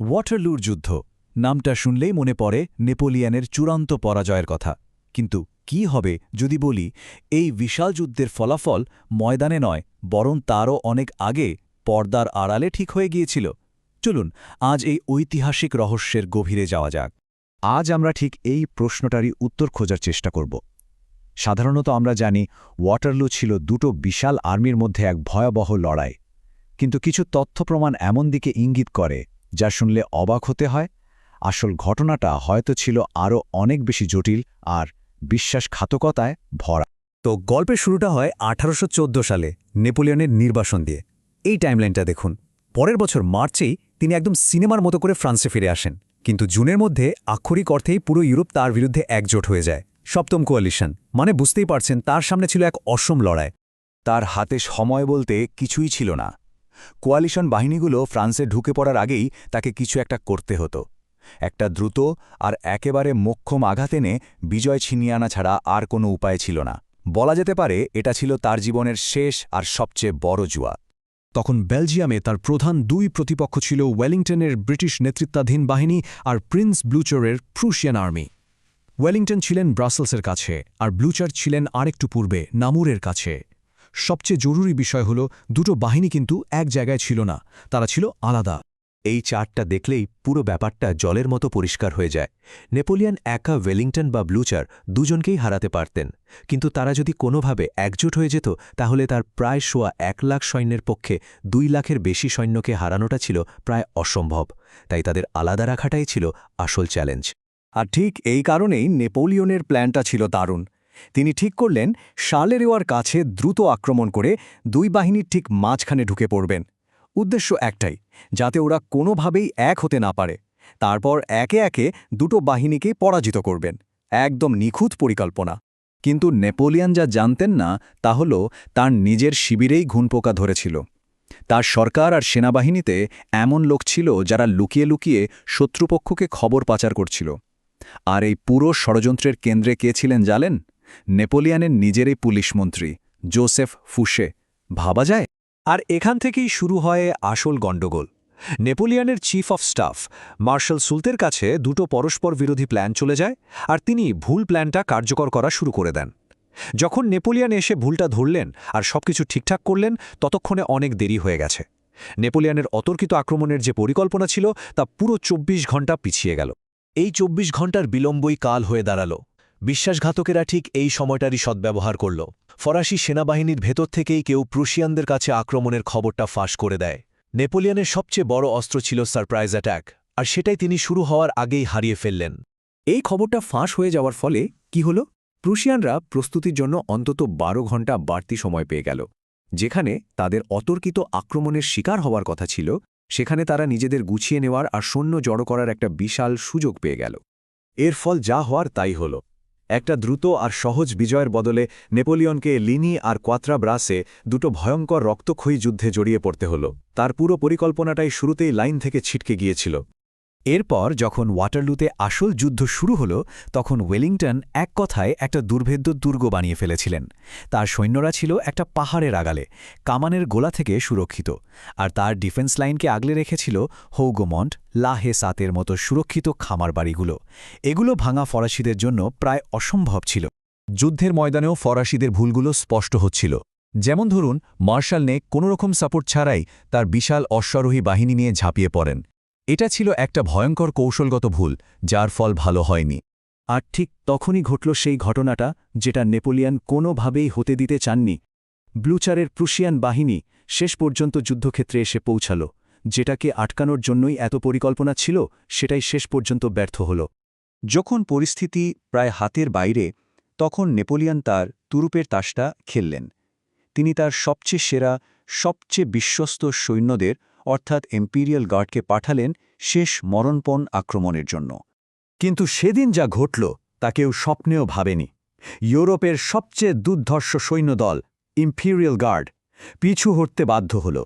ওয়াটারলুর যুদ্ধ। নামটা শুনলেই মনে পড়ে নেপোলিয়ানের চূড়ান্ত পরাজয়ের কথা। কিন্তু কি হবে যদি বলি, এই বিশাল যুদ্ধের ফলাফল ময়দানে নয়, বরং তারও অনেক আগে পর্দার আড়ালে ঠিক হয়ে গিয়েছিল। চলুন, আজ এই ঐতিহাসিক রহস্যের গভীরে যাওয়া যাক। আজ আমরা ঠিক এই প্রশ্নটারই উত্তর খোঁজার চেষ্টা করব। সাধারণত আমরা জানি, ওয়াটারলু ছিল দুটো বিশাল আর্মির মধ্যে এক ভয়াবহ লড়াই। কিন্তু কিছু তথ্য প্রমাণ এমন দিকে ইঙ্গিত করে যা শুনলে অবাক হতে হয়। আসল ঘটনাটা হয়তো ছিল আরও অনেক বেশি জটিল আর বিশ্বাসঘাতকতায় ভরা। তো গল্পের শুরুটা হয় আঠারোশো চোদ্দ সালে নেপোলিয়নের নির্বাসন দিয়ে। এই টাইমলাইনটা দেখুন। পরের বছর মার্চেই তিনি একদম সিনেমার মতো করে ফ্রান্সে ফিরে আসেন। কিন্তু জুনের মধ্যে আক্ষরিক অর্থেই পুরো ইউরোপ তার বিরুদ্ধে একজোট হয়ে যায়। সপ্তম কোয়ালিশন মানে বুঝতেই পারছেন তার সামনে ছিল এক অসম লড়াই। তার হাতে সময় বলতে কিছুই ছিল না। কোয়ালিশন বাহিনীগুলো ফ্রান্সে ঢুকে পড়ার আগেই তাকে কিছু একটা করতে হতো। একটা দ্রুত আর একেবারে মোক্ষম আঘাত এনে বিজয় ছিনিয়ে আনা ছাড়া আর কোনো উপায় ছিল না। বলা যেতে পারে এটা ছিল তার জীবনের শেষ আর সবচেয়ে বড় জুয়া। তখন বেলজিয়ামে তার প্রধান দুই প্রতিপক্ষ ছিল ওয়েলিংটনের ব্রিটিশ নেতৃত্বাধীন বাহিনী আর প্রিন্স ব্লুচারের প্রুশিয়ান আর্মি। ওয়েলিংটন ছিলেন ব্রাসেলসের কাছে আর ব্লুচার ছিলেন আরেকটু পূর্বে নামুরের কাছে। সবচেয়ে জরুরি বিষয় হল, দুটো বাহিনী কিন্তু এক জায়গায় ছিল না, তারা ছিল আলাদা। এই চার্টটা দেখলেই পুরো ব্যাপারটা জলের মতো পরিষ্কার হয়ে যায়। নেপোলিয়ান একা ওয়েলিংটন বা ব্লুচার দুজনকেই হারাতে পারতেন। কিন্তু তারা যদি কোনোভাবে একজোট হয়ে যেত, তাহলে তার প্রায় শোয়া এক লাখ সৈন্যের পক্ষে দুই লাখের বেশি সৈন্যকে হারানোটা ছিল প্রায় অসম্ভব। তাই তাদের আলাদা রাখাটাই ছিল আসল চ্যালেঞ্জ। আর ঠিক এই কারণেই নেপোলিয়নের প্ল্যানটা ছিল দারুণ। তিনি ঠিক করলেন শালেরেওয়ার কাছে দ্রুত আক্রমণ করে দুই বাহিনীর ঠিক মাঝখানে ঢুকে পড়বেন। উদ্দেশ্য একটাই, যাতে ওরা কোনোভাবেই এক হতে না পারে। তারপর একে একে দুটো বাহিনীকে পরাজিত করবেন। একদম নিখুঁত পরিকল্পনা। কিন্তু নেপোলিয়ান যা জানতেন না, তা হল তার নিজের শিবিরেই ঘুনপোকা ধরেছিল। তার সরকার আর সেনাবাহিনীতে এমন লোক ছিল যারা লুকিয়ে লুকিয়ে শত্রুপক্ষকে খবর পাচার করছিল। আর এই পুরো ষড়যন্ত্রের কেন্দ্রে কে ছিলেন জানেন? নেপোলিয়ানের নিজেরই পুলিশ মন্ত্রী, জোসেফ ফুসে ভাবা যায়? আর এখান থেকেই শুরু হয় আসল গণ্ডগোল। নেপোলিয়ানের চিফ অফ স্টাফ, মার্শাল সুলতের কাছে দুটো পরস্পর বিরোধী প্ল্যান চলে যায় আর তিনি ভুল প্ল্যানটা কার্যকর করা শুরু করে দেন। যখন নেপোলিয়ান এসে ভুলটা ধরলেন আর সবকিছু ঠিকঠাক করলেন, ততক্ষণে অনেক দেরি হয়ে গেছে। নেপোলিয়ানের অতর্কিত আক্রমণের যে পরিকল্পনা ছিল, তা পুরো ২৪ ঘণ্টা পিছিয়ে গেল। এই ২৪ ঘণ্টার বিলম্বই কাল হয়ে দাঁড়াল। বিশ্বাসঘাতকেরা ঠিক এই সময়টারই সদ্ব্যবহার করল। ফরাসি সেনাবাহিনীর ভেতর থেকেই কেউ প্রুশিয়ানদের কাছে আক্রমণের খবরটা ফাঁস করে দেয়। নেপোলিয়নের সবচেয়ে বড় অস্ত্র ছিল সারপ্রাইজ অ্যাট্যাক আর সেটাই তিনি শুরু হওয়ার আগেই হারিয়ে ফেললেন। এই খবরটা ফাঁস হয়ে যাওয়ার ফলে কি হল? প্রুশিয়ানরা প্রস্তুতির জন্য অন্তত বারো ঘণ্টা বাড়তি সময় পেয়ে গেল, যেখানে তাদের অতর্কিত আক্রমণের শিকার হওয়ার কথা ছিল, সেখানে তারা নিজেদের গুছিয়ে নেওয়ার আর সৈন্য জড়ো করার একটা বিশাল সুযোগ পেয়ে গেল। এর ফল যা হওয়ার তাই হল। একটা দ্রুত আর সহজ বিজয়ের বদলে নেপোলিয়নকে লিনি আর কোয়াত্রা ব্রাসে দুটো ভয়ঙ্কর রক্তক্ষয়ী যুদ্ধে জড়িয়ে পড়তে হল। তার পুরো পরিকল্পনাটাই শুরুতেই লাইন থেকে ছিটকে গিয়েছিল। এরপর যখন ওয়াটারলুতে আসল যুদ্ধ শুরু হল, তখন ওয়েলিংটন এক কথায় একটা দুর্ভেদ্য দুর্গ বানিয়ে ফেলেছিলেন। তার সৈন্যরা ছিল একটা পাহাড়ের আগালে, কামানের গোলা থেকে সুরক্ষিত, আর তার ডিফেন্স লাইনকে আগলে রেখেছিল হৌগোমন্ট লাহে সাতের মতো সুরক্ষিত খামার বাড়িগুলো। এগুলো ভাঙা ফরাসিদের জন্য প্রায় অসম্ভব ছিল। যুদ্ধের ময়দানেও ফরাসিদের ভুলগুলো স্পষ্ট হচ্ছিল। যেমন ধরুন, মার্শাল নে কোনোরকম সাপোর্ট ছাড়াই তার বিশাল অশ্বারোহী বাহিনী নিয়ে ঝাঁপিয়ে পড়েন। এটা ছিল একটা ভয়ঙ্কর কৌশলগত ভুল, যার ফল ভালো হয়নি। আর ঠিক তখনই ঘটল সেই ঘটনাটা, যেটা নেপোলিয়ান কোনোভাবেই হতে দিতে চাননি। ব্লুচারের প্রুশিয়ান বাহিনী শেষ পর্যন্ত যুদ্ধক্ষেত্রে এসে পৌঁছাল, যেটাকে আটকানোর জন্যই এত পরিকল্পনা ছিল, সেটাই শেষ পর্যন্ত ব্যর্থ হল। যখন পরিস্থিতি প্রায় হাতের বাইরে, তখন নেপোলিয়ান তার তুরুপের তাসটা খেললেন। তিনি তার সবচেয়ে সেরা, সবচেয়ে বিশ্বস্ত সৈন্যদের অর্থাৎ এম্পিরিয়াল গার্ডকে পাঠালেন শেষ মরণপণ আক্রমণের জন্য। কিন্তু সেদিন যা ঘটল, তা কেউ স্বপ্নেও ভাবেনি। ইউরোপের সবচেয়ে দুর্ধর্ষ সৈন্যদল, ইম্পিরিয়াল গার্ড, পিছু হটতে বাধ্য হল।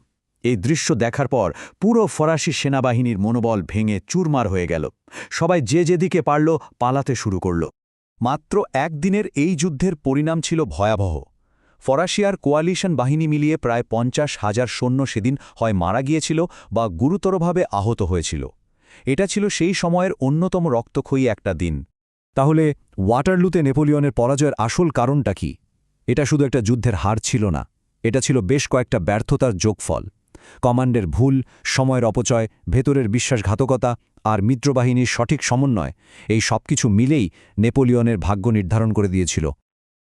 এই দৃশ্য দেখার পর পুরো ফরাসি সেনাবাহিনীর মনোবল ভেঙে চুরমার হয়ে গেল। সবাই যে যেদিকে পারল পালাতে শুরু করল। মাত্র একদিনের এই যুদ্ধের পরিণাম ছিল ভয়াবহ। ফরাসিয়ার কোয়ালিশন বাহিনী মিলিয়ে প্রায় পঞ্চাশ হাজার সৈন্য সেদিন হয় মারা গিয়েছিল বা গুরুতরভাবে আহত হয়েছিল। এটা ছিল সেই সময়ের অন্যতম রক্তক্ষয়ী একটা দিন। তাহলে ওয়াটারলুতে নেপোলিয়নের পরাজয়ের আসল কারণটা কি? এটা শুধু একটা যুদ্ধের হার ছিল না, এটা ছিল বেশ কয়েকটা ব্যর্থতার যোগফল। কমান্ডের ভুল, সময়ের অপচয়, ভেতরের বিশ্বাসঘাতকতা আর মিত্রবাহিনীর সঠিক সমন্বয়, এই সবকিছু মিলেই নেপোলিয়নের ভাগ্য নির্ধারণ করে দিয়েছিল।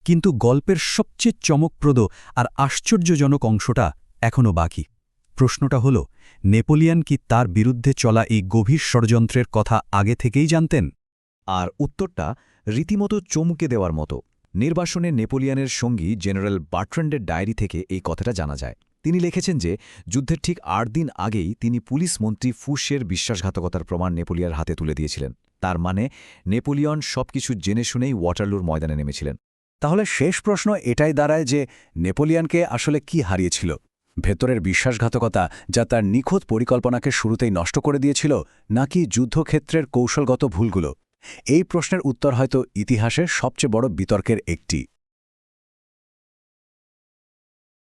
কিন্তু গল্পের সবচেয়ে চমকপ্রদ আর আশ্চর্যজনক অংশটা এখনও বাকি। প্রশ্নটা হল, নেপোলিয়ান কি তার বিরুদ্ধে চলা এই গভীর ষড়যন্ত্রের কথা আগে থেকেই জানতেন? আর উত্তরটা রীতিমতো চমকে দেওয়ার মতো। নির্বাসনে নেপোলিয়ানের সঙ্গী জেনারেল বার্ট্রেন্ডের ডায়েরি থেকে এই কথাটা জানা যায়। তিনি লিখেছেন যে, যুদ্ধের ঠিক আট দিন আগেই তিনি পুলিশ মন্ত্রী ফুশের বিশ্বাসঘাতকতার প্রমাণ নেপোলিয়ার হাতে তুলে দিয়েছিলেন। তার মানে নেপোলিয়ন সবকিছু জেনে শুনেই ওয়াটারলুর ময়দানে নেমেছিলেন। তাহলে শেষ প্রশ্ন এটাই দাঁড়ায় যে নেপোলিয়ানকে আসলে কি হারিয়েছিল? ভেতরের বিশ্বাসঘাতকতা যা তার নিখুঁত পরিকল্পনাকে শুরুতেই নষ্ট করে দিয়েছিল, নাকি যুদ্ধক্ষেত্রের কৌশলগত ভুলগুলো? এই প্রশ্নের উত্তর হয়তো ইতিহাসের সবচেয়ে বড় বিতর্কের একটি।